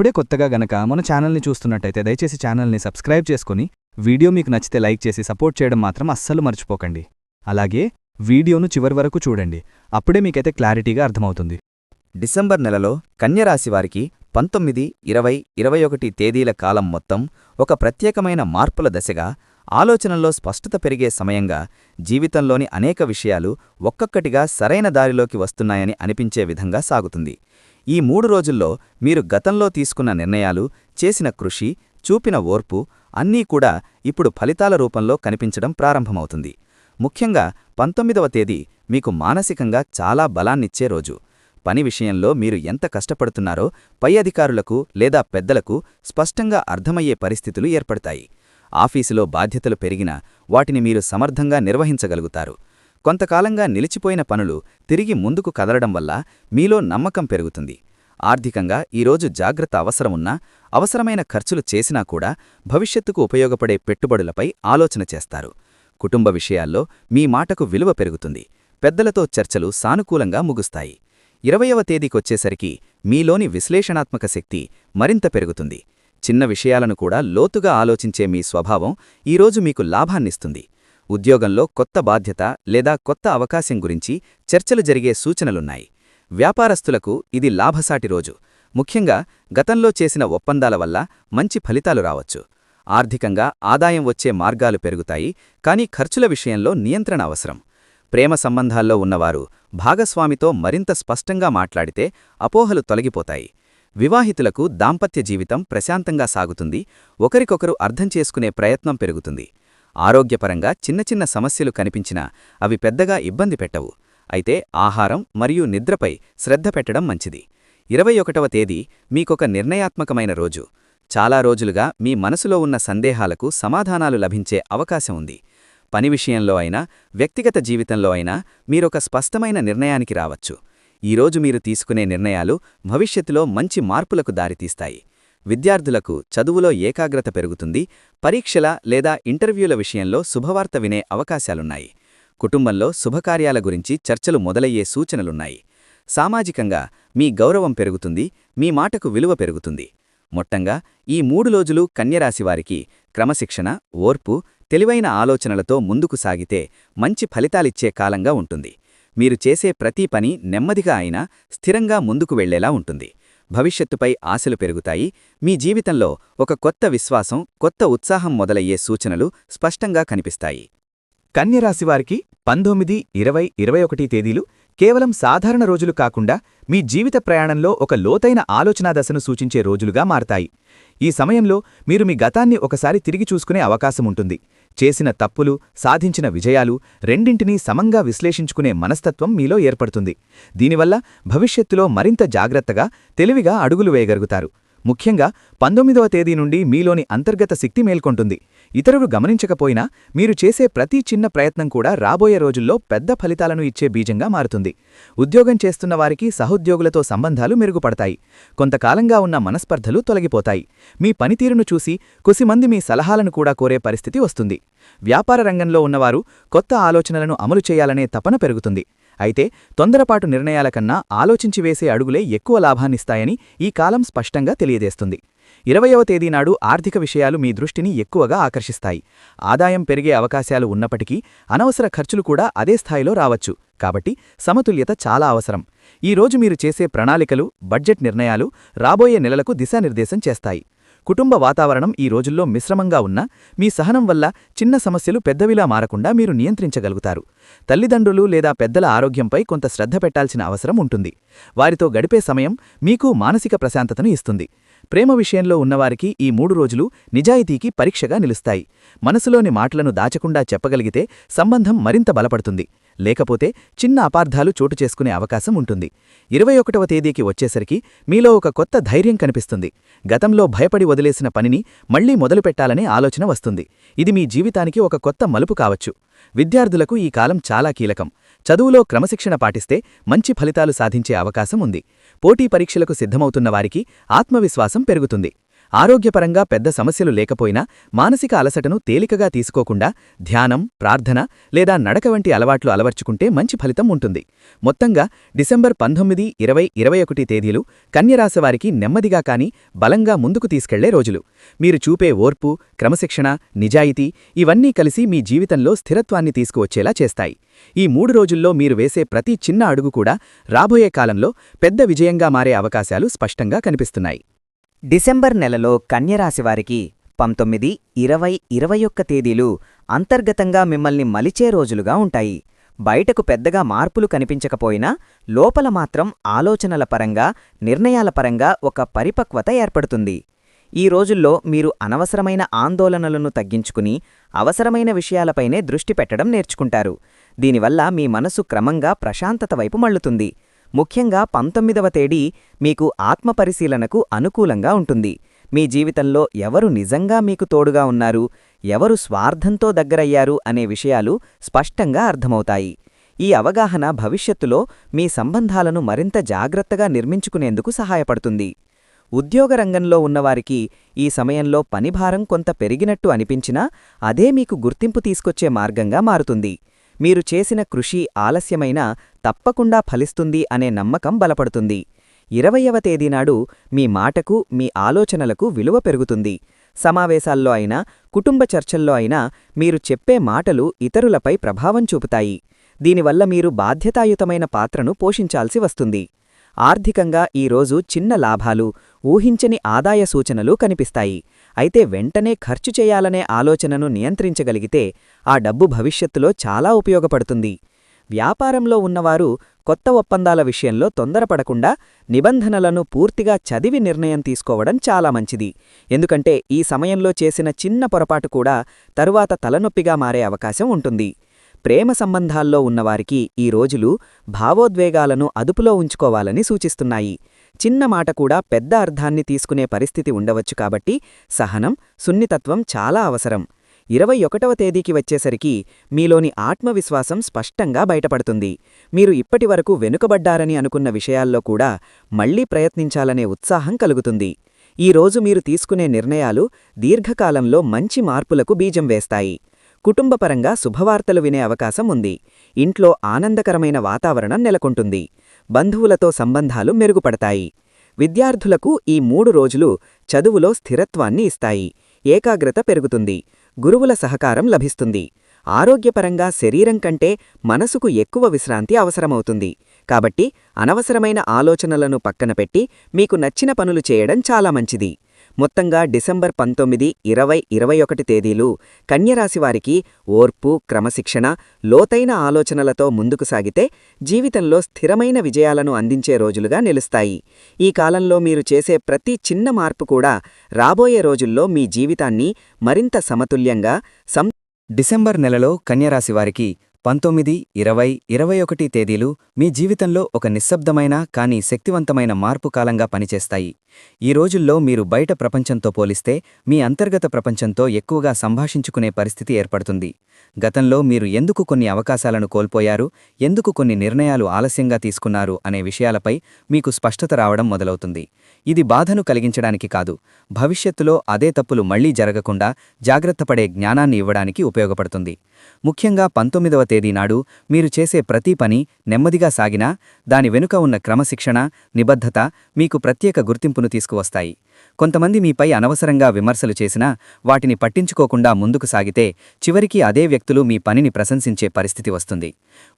ఇప్పుడే కొత్తగా గనక మన ఛానల్ని చూస్తున్నట్టయితే దయచేసి ఛానల్ని సబ్స్క్రైబ్ చేసుకుని వీడియో మీకు నచ్చితే లైక్ చేసి సపోర్ట్ చేయడం మాత్రం అస్సలు మర్చిపోకండి. అలాగే వీడియోను చివరి వరకు చూడండి. అప్పుడే మీకైతే క్లారిటీగా అర్థమవుతుంది. డిసెంబర్ నెలలో కన్యరాశి వారికి పంతొమ్మిది ఇరవై ఇరవై ఒకటి తేదీల కాలం మొత్తం ఒక ప్రత్యేకమైన మార్పుల దశగా ఆలోచనల్లో స్పష్టత పెరిగే సమయంగా జీవితంలోని అనేక విషయాలు ఒక్కొక్కటిగా సరైన దారిలోకి వస్తున్నాయని అనిపించే విధంగా సాగుతుంది. ఈ మూడు రోజుల్లో మీరు గతంలో తీసుకున్న నిర్ణయాలు చేసిన కృషి చూపిన ఓర్పు అన్నీ కూడా ఇప్పుడు ఫలితాల రూపంలో కనిపించడం ప్రారంభమవుతుంది. ముఖ్యంగా పంతొమ్మిదవ తేదీ మీకు మానసికంగా చాలా బలాన్నిచ్చే రోజు. పని విషయంలో మీరు ఎంత కష్టపడుతున్నారో పై అధికారులకు లేదా పెద్దలకు స్పష్టంగా అర్థమయ్యే పరిస్థితులు ఏర్పడతాయి. ఆఫీసులో బాధ్యతలు పెరిగినా వాటిని మీరు సమర్థంగా నిర్వహించగలుగుతారు. కొంతకాలంగా నిలిచిపోయిన పనులు తిరిగి ముందుకు కదలడం వల్ల మీలో నమ్మకం పెరుగుతుంది. ఆర్థికంగా ఈరోజు జాగ్రత్త అవసరమున్నా అవసరమైన ఖర్చులు చేసినా కూడా భవిష్యత్తుకు ఉపయోగపడే పెట్టుబడులపై ఆలోచన చేస్తారు. కుటుంబ విషయాల్లో మీ మాటకు విలువ పెరుగుతుంది. పెద్దలతో చర్చలు సానుకూలంగా ముగుస్తాయి. ఇరవయవ తేదీకొచ్చేసరికి మీలోని విశ్లేషణాత్మక శక్తి మరింత పెరుగుతుంది. చిన్న విషయాలను కూడా లోతుగా ఆలోచించే మీ స్వభావం ఈరోజు మీకు లాభాన్నిస్తుంది. ఉద్యోగంలో కొత్త బాధ్యత లేదా కొత్త అవకాశం గురించి చర్చలు జరిగే సూచనలున్నాయి. వ్యాపారస్తులకు ఇది లాభసాటి రోజు. ముఖ్యంగా గతంలో చేసిన ఒప్పందాల వల్ల మంచి ఫలితాలు రావచ్చు. ఆర్థికంగా ఆదాయం వచ్చే మార్గాలు పెరుగుతాయి కానీ ఖర్చుల విషయంలో నియంత్రణ అవసరం. ప్రేమ సంబంధాల్లో ఉన్నవారు భాగస్వామితో మరింత స్పష్టంగా మాట్లాడితే అపోహలు తొలగిపోతాయి. వివాహితులకు దాంపత్య జీవితం ప్రశాంతంగా సాగుతుంది ఒకరికొకరు అర్థం చేసుకునే ప్రయత్నం పెరుగుతుంది. ఆరోగ్యపరంగా చిన్న చిన్న సమస్యలు కనిపించినా అవి పెద్దగా ఇబ్బంది పెట్టవు. అయితే ఆహారం మరియు నిద్రపై శ్రద్ధ పెట్టడం మంచిది. ఇరవై ఒకటవ తేదీ మీకొక నిర్ణయాత్మకమైన రోజు. చాలా రోజులుగా మీ మనసులో ఉన్న సందేహాలకు సమాధానాలు లభించే అవకాశం ఉంది. పని విషయంలో అయినా వ్యక్తిగత జీవితంలో అయినా మీరొక స్పష్టమైన నిర్ణయానికి రావచ్చు. ఈరోజు మీరు తీసుకునే నిర్ణయాలు భవిష్యత్తులో మంచి మార్పులకు దారితీస్తాయి. విద్యార్థులకు చదువులో ఏకాగ్రత పెరుగుతుంది పరీక్షల లేదా ఇంటర్వ్యూల విషయంలో శుభవార్త వినే అవకాశాలున్నాయి. కుటుంబంలో శుభకార్యాల గురించి చర్చలు మొదలయ్యే సూచనలున్నాయి. సామాజికంగా మీ గౌరవం పెరుగుతుంది మీ మాటకు విలువ పెరుగుతుంది. మొట్టంగా ఈ మూడు రోజులు కన్యరాశివారికి క్రమశిక్షణ ఓర్పు తెలివైన ఆలోచనలతో ముందుకు సాగితే మంచి ఫలితాలిచ్చే కాలంగా ఉంటుంది. మీరు చేసే ప్రతి పని నెమ్మదిగా అయినా స్థిరంగా ముందుకు వెళ్ళేలా ఉంటుంది. భవిష్యత్తుపై ఆశలు పెరుగుతాయి. మీ జీవితంలో ఒక కొత్త విశ్వాసం కొత్త ఉత్సాహం మొదలయ్యే సూచనలు స్పష్టంగా కనిపిస్తాయి. కన్యరాశివారికి పంతొమ్మిది ఇరవై ఇరవై ఒకటి తేదీలు కేవలం సాధారణ రోజులు కాకుండా మీ జీవిత ప్రయాణంలో ఒక లోతైన ఆలోచనా దశను సూచించే రోజులుగా మారతాయి. ఈ సమయంలో మీరు మీ గతాన్ని ఒకసారి తిరిగి చూసుకునే అవకాశముంటుంది చేసిన తప్పులు సాధించిన విజయాలు రెండింటినీ సమంగా విశ్లేషించుకునే మనస్తత్వం మీలో ఏర్పడుతుంది. దీనివల్ల భవిష్యత్తులో మరింత జాగ్రత్తగా తెలివిగా అడుగులు వేయగలుగుతారు. ముఖ్యంగా పంతొమ్మిదవ తేదీ నుండి మీలోని అంతర్గత శక్తి మేల్కొంటుంది. ఇతరులు గమనించకపోయినా మీరు చేసే ప్రతి చిన్న ప్రయత్నం కూడా రాబోయే రోజుల్లో పెద్ద ఫలితాలను ఇచ్చే బీజంగా మారుతుంది. ఉద్యోగం చేస్తున్న వారికి సహోద్యోగులతో సంబంధాలు మెరుగుపడతాయి. కొంతకాలంగా ఉన్న మనస్పర్ధలు తొలగిపోతాయి. మీ పనితీరును చూసి కుసిమంది మీ సలహాలను కూడా కోరే పరిస్థితి వస్తుంది. వ్యాపార రంగంలో ఉన్నవారు కొత్త ఆలోచనలను అమలు చేయాలనే తపన పెరుగుతుంది. అయితే తొందరపాటు నిర్ణయాల కన్నా ఆలోచించి వేసే అడుగులే ఎక్కువ లాభాన్నిస్తాయని ఈ కాలం స్పష్టంగా తెలియజేస్తుంది. ఇరవయవ తేదీనాడు ఆర్థిక విషయాలు మీ దృష్టిని ఎక్కువగా ఆకర్షిస్తాయి. ఆదాయం పెరిగే అవకాశాలు ఉన్నప్పటికీ అనవసర ఖర్చులు కూడా అదే స్థాయిలో రావచ్చు. కాబట్టి సమతుల్యత చాలా అవసరం. ఈ రోజు మీరు చేసే ప్రణాళికలు బడ్జెట్ నిర్ణయాలు రాబోయే నెలలకు దిశానిర్దేశం చేస్తాయి. కుటుంబ వాతావరణం ఈ రోజుల్లో మిశ్రమంగా ఉన్నా మీ సహనం వల్ల చిన్న సమస్యలు పెద్దవిలా మారకుండా మీరు నియంత్రించగలుగుతారు. తల్లిదండ్రులు లేదా పెద్దల ఆరోగ్యంపై కొంత శ్రద్ధ పెట్టాల్సిన అవసరం ఉంటుంది. వారితో గడిపే సమయం మీకు మానసిక ప్రశాంతతను ఇస్తుంది. ప్రేమ విషయంలో ఉన్నవారికి ఈ మూడు రోజులు నిజాయితీకి పరీక్షగా నిలుస్తాయి. మనసులోని మాటలను దాచకుండా చెప్పగలిగితే సంబంధం మరింత బలపడుతుంది. లేకపోతే చిన్న అపార్థాలు చోటు చేసుకునే అవకాశం ఉంటుంది. ఇరవై ఒకటవ తేదీకి వచ్చేసరికి మీలో ఒక కొత్త ధైర్యం కనిపిస్తుంది. గతంలో భయపడి వదిలేసిన పనిని మళ్ళీ మొదలుపెట్టాలనే ఆలోచన వస్తుంది. ఇది మీ జీవితానికి ఒక కొత్త మలుపు కావచ్చు. విద్యార్థులకు ఈ కాలం చాలా కీలకం. చదువులో క్రమశిక్షణ పాటిస్తే మంచి ఫలితాలు సాధించే అవకాశం ఉంది. పోటీ పరీక్షలకు సిద్ధమవుతున్న వారికి ఆత్మవిశ్వాసం పెరుగుతుంది. ఆరోగ్యపరంగా పెద్ద సమస్యలు లేకపోయినా మానసిక అలసటను తేలికగా తీసుకోకుండా ధ్యానం ప్రార్థన లేదా నడక వంటి అలవాట్లు అలవర్చుకుంటే మంచి ఫలితం ఉంటుంది. మొత్తంగా డిసెంబర్ పంతొమ్మిది ఇరవై ఇరవై ఒకటి తేదీలు కన్యరాశివారికి నెమ్మదిగా కాని బలంగా ముందుకు తీసుకెళ్ళే రోజులు. మీరు చూపే ఓర్పు క్రమశిక్షణ నిజాయితీ ఇవన్నీ కలిసి మీ జీవితంలో స్థిరత్వాన్ని తీసుకువచ్చేలా చేస్తాయి. ఈ మూడు రోజుల్లో మీరు వేసే ప్రతి చిన్న అడుగు కూడా రాబోయే కాలంలో పెద్ద విజయంగా మారే అవకాశాలు స్పష్టంగా కనిపిస్తున్నాయి. డిసెంబర్ నెలలో కన్యరాశివారికి పంతొమ్మిది ఇరవై ఇరవై ఒక్క తేదీలు అంతర్గతంగా మిమ్మల్ని మలిచే రోజులుగా ఉంటాయి. బయటకు పెద్దగా మార్పులు కనిపించకపోయినా లోపల మాత్రం ఆలోచనల పరంగా నిర్ణయాల పరంగా ఒక పరిపక్వత ఏర్పడుతుంది. ఈ రోజుల్లో మీరు అనవసరమైన ఆందోళనలను తగ్గించుకుని అవసరమైన విషయాలపైనే దృష్టి పెట్టడం నేర్చుకుంటారు. దీనివల్ల మీ మనసు క్రమంగా ప్రశాంతత వైపు మళ్ళుతుంది. ముఖ్యంగా పంతొమ్మిదవ తేదీ మీకు ఆత్మపరిశీలనకు అనుకూలంగా ఉంటుంది. మీ జీవితంలో ఎవరు నిజంగా మీకు తోడుగా ఉన్నారు ఎవరు స్వార్థంతో దగ్గరయ్యారు అనే విషయాలు స్పష్టంగా అర్థమవుతాయి. ఈ అవగాహన భవిష్యత్తులో మీ సంబంధాలను మరింత జాగ్రత్తగా నిర్మించుకునేందుకు సహాయపడుతుంది. ఉద్యోగ రంగంలో ఉన్నవారికి ఈ సమయంలో పనిభారం కొంత పెరిగినట్టు అనిపించినా అదే మీకు గుర్తింపు తీసుకొచ్చే మార్గంగా మారుతుంది. మీరు చేసిన కృషి ఆలస్యమైనా తప్పకుండా ఫలిస్తుంది అనే నమ్మకం బలపడుతుంది. ఇరవయవ తేదీనాడు మీ మాటకు మీ ఆలోచనలకు విలువ పెరుగుతుంది. సమావేశాల్లో అయినా కుటుంబ చర్చల్లో అయినా మీరు చెప్పే మాటలు ఇతరులపై ప్రభావం చూపుతాయి. దీనివల్ల మీరు బాధ్యతాయుతమైన పాత్రను పోషించాల్సి వస్తుంది. ఆర్థికంగా ఈరోజు చిన్న లాభాలు ఊహించని ఆదాయ సూచనలు కనిపిస్తాయి. అయితే వెంటనే ఖర్చు చేయాలనే ఆలోచనను నియంత్రించగలిగితే ఆ డబ్బు భవిష్యత్తులో చాలా ఉపయోగపడుతుంది. వ్యాపారంలో ఉన్నవారు కొత్త ఒప్పందాల విషయంలో తొందరపడకుండా నిబంధనలను పూర్తిగా చదివి నిర్ణయం తీసుకోవడం చాలా మంచిది. ఎందుకంటే ఈ సమయంలో చేసిన చిన్న పొరపాటు కూడా తరువాత తలనొప్పిగా మారే అవకాశం ఉంటుంది. ప్రేమ సంబంధాల్లో ఉన్నవారికి ఈ రోజులు భావోద్వేగాలను అదుపులో ఉంచుకోవాలని సూచిస్తున్నాయి. చిన్న మాట కూడా పెద్ద అర్థాన్ని తీసుకునే పరిస్థితి ఉండవచ్చు కాబట్టి సహనం సున్నితత్వం చాలా అవసరం. ఇరవై ఒకటవ తేదీకి వచ్చేసరికి మీలోని ఆత్మవిశ్వాసం స్పష్టంగా బయటపడుతుంది. మీరు ఇప్పటివరకు వెనుకబడ్డారని అనుకున్న విషయాల్లో కూడా మళ్ళీ ప్రయత్నించాలనే ఉత్సాహం కలుగుతుంది. ఈరోజు మీరు తీసుకునే నిర్ణయాలు దీర్ఘకాలంలో మంచి మార్పులకు బీజం వేస్తాయి. కుటుంబపరంగా శుభవార్తలు వినే అవకాశం ఉంది. ఇంట్లో ఆనందకరమైన వాతావరణం నెలకొంటుంది. బంధువులతో సంబంధాలు మెరుగుపడతాయి. విద్యార్థులకు ఈ మూడు రోజులు చదువులో స్థిరత్వాన్ని ఇస్తాయి. ఏకాగ్రత పెరుగుతుంది. గురువుల సహకారం లభిస్తుంది. ఆరోగ్యపరంగా శరీరం కంటే మనసుకు ఎక్కువ విశ్రాంతి అవసరమవుతుంది. కాబట్టి అనవసరమైన ఆలోచనలను పక్కన పెట్టి మీకు నచ్చిన పనులు చేయడం చాలా మంచిది. మొత్తంగా డిసెంబర్ పంతొమ్మిది ఇరవై ఇరవై ఒకటి తేదీలు కన్యరాశివారికి ఓర్పు క్రమశిక్షణ లోతైన ఆలోచనలతో ముందుకు సాగితే జీవితంలో స్థిరమైన విజయాలను అందించే రోజులుగా నిలుస్తాయి. ఈ కాలంలో మీరు చేసే ప్రతి చిన్న మార్పు కూడా రాబోయే రోజుల్లో మీ జీవితాన్ని మరింత సమతుల్యంగా సం డిసెంబర్ నెలలో కన్యరాశివారికి పంతొమ్మిది ఇరవై ఇరవై ఒకటి తేదీలు మీ జీవితంలో ఒక నిశ్శబ్దమైన కానీ శక్తివంతమైన మార్పు కాలంగా పనిచేస్తాయి. ఈ రోజుల్లో మీరు బయట ప్రపంచంతో పోలిస్తే మీ అంతర్గత ప్రపంచంతో ఎక్కువగా సంభాషించుకునే పరిస్థితి ఏర్పడుతుంది. గతంలో మీరు ఎందుకు కొన్ని అవకాశాలను కోల్పోయారు? ఎందుకు కొన్ని నిర్ణయాలు ఆలస్యంగా తీసుకున్నారు? అనే విషయాలపై మీకు స్పష్టత రావడం మొదలవుతుంది. ఇది బాధను కలిగించడానికి కాదు. భవిష్యత్తులో అదే తప్పులు మళ్ళీ జరగకుండా జాగ్రత్తపడే జ్ఞానాన్ని ఇవ్వడానికి ఉపయోగపడుతుంది. ముఖ్యంగా పంతొమ్మిదవ తేదీ నాడు మీరు చేసే ప్రతి పని నెమ్మదిగా సాగినా దాని వెనుక ఉన్న క్రమశిక్షణ నిబద్ధత మీకు ప్రత్యేక గుర్తింపు గుర్తింపును తీసుకువస్తాయి. కొంతమంది మీపై అనవసరంగా విమర్శలు చేసినా వాటిని పట్టించుకోకుండా ముందుకు సాగితే చివరికి అదే వ్యక్తులు మీ పనిని ప్రశంసించే పరిస్థితి వస్తుంది.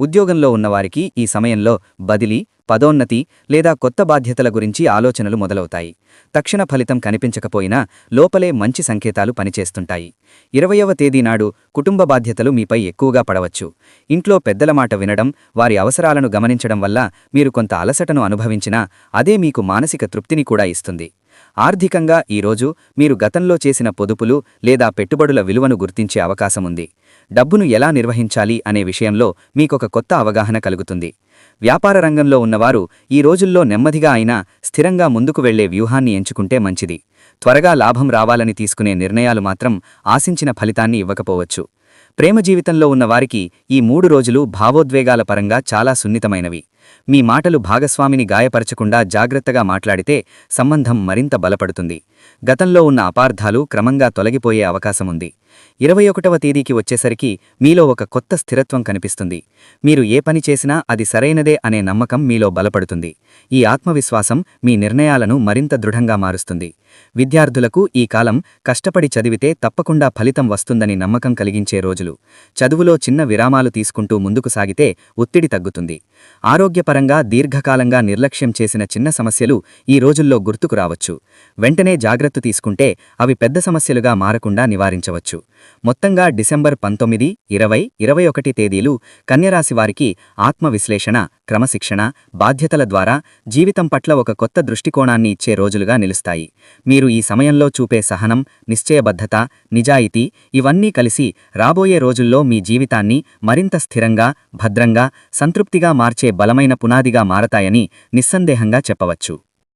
ఉద్యోగంలో ఉన్నవారికి ఈ సమయంలో బదిలీ పదోన్నతి లేదా కొత్త బాధ్యతల గురించి ఆలోచనలు మొదలవుతాయి. తక్షణ ఫలితం కనిపించకపోయినా లోపలే మంచి సంకేతాలు పనిచేస్తుంటాయి. ఇరవయవ తేదీ నాడు కుటుంబ బాధ్యతలు మీపై ఎక్కువగా పడవచ్చు. ఇంట్లో పెద్దల మాట వినడం వారి అవసరాలను గమనించడం వల్ల మీరు కొంత అలసటను అనుభవించినా అదే మీకు మానసిక తృప్తిని కూడా ఇస్తుంది. ఆర్థికంగా ఈరోజు మీరు గతంలో చేసిన పొదుపులు లేదా పెట్టుబడుల విలువను గుర్తించే అవకాశముంది డబ్బును ఎలా నిర్వహించాలి అనే విషయంలో మీకొక కొత్త అవగాహన కలుగుతుంది. వ్యాపార రంగంలో ఉన్నవారు ఈ రోజుల్లో నెమ్మదిగా అయినా స్థిరంగా ముందుకు వెళ్ళే వ్యూహాన్ని ఎంచుకుంటే మంచిది. త్వరగా లాభం రావాలని తీసుకునే నిర్ణయాలు మాత్రం ఆశించిన ఫలితాన్ని ఇవ్వకపోవచ్చు. ప్రేమ జీవితంలో ఉన్నవారికి ఈ మూడు రోజులు భావోద్వేగాల పరంగా చాలా సున్నితమైనవి. మీ మాటలు భాగస్వామిని గాయపరచకుండా జాగ్రత్తగా మాట్లాడితే సంబంధం మరింత బలపడుతుంది. గతంలో ఉన్న అపార్థాలు క్రమంగా తొలగిపోయే అవకాశముంది. ఇరవై ఒకటవ తేదీకి వచ్చేసరికి మీలో ఒక కొత్త స్థిరత్వం కనిపిస్తుంది. మీరు ఏ పని చేసినా అది సరైనదే అనే నమ్మకం మీలో బలపడుతుంది. ఈ ఆత్మవిశ్వాసం మీ నిర్ణయాలను మరింత దృఢంగా మారుస్తుంది. విద్యార్థులకు ఈ కాలం కష్టపడి చదివితే తప్పకుండా ఫలితం వస్తుందని నమ్మకం కలిగించే రోజులు. చదువులో చిన్న విరామాలు తీసుకుంటూ ముందుకు సాగితే ఒత్తిడి తగ్గుతుంది. ఆరోగ్యపరంగా దీర్ఘకాలంగా నిర్లక్ష్యం చేసిన చిన్న సమస్యలు ఈ రోజుల్లో గుర్తుకు రావచ్చు. వెంటనే జాగ్రత్త తీసుకుంటే అవి పెద్ద సమస్యలుగా మారకుండా నివారించవచ్చు. మొత్తంగా డిసెంబర్ పంతొమ్మిది ఇరవై ఇరవై ఒకటి తేదీలు కన్యరాశి వారికి ఆత్మవిశ్లేషణ క్రమశిక్షణ బాధ్యతల ద్వారా జీవితం పట్ల ఒక కొత్త దృష్టికోణాన్ని ఇచ్చే రోజులుగా నిలుస్తాయి. మీరు ఈ సమయంలో చూపే సహనం నిశ్చయబద్ధత నిజాయితీ ఇవన్నీ కలిసి రాబోయే రోజుల్లో మీ జీవితాన్ని మరింత స్థిరంగా భద్రంగా సంతృప్తిగా మార్చే బలమైన పునాదిగా మారతాయని నిస్సందేహంగా చెప్పవచ్చు.